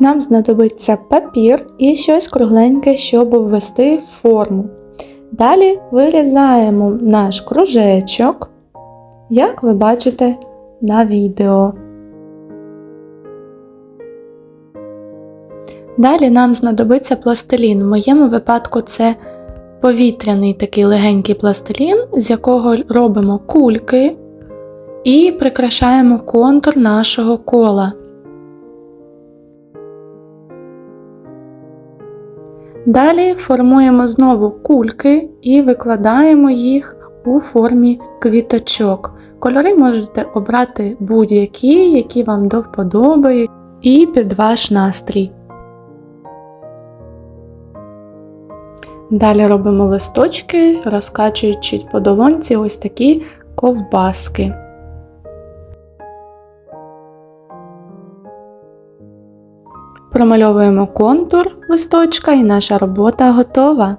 Нам знадобиться папір і щось кругленьке, щоб ввести форму. Далі вирізаємо наш кружечок, як ви бачите на відео. Далі нам знадобиться пластилін. В моєму випадку це повітряний такий легенький пластилін, з якого робимо кульки і прикрашаємо контур нашого кола. Далі формуємо знову кульки і викладаємо їх у формі квіточок. Кольори можете обрати будь-які, які вам до вподоби, і під ваш настрій. Далі робимо листочки, розкачуючи по долонці ось такі ковбаски. Промальовуємо контур листочка і наша робота готова.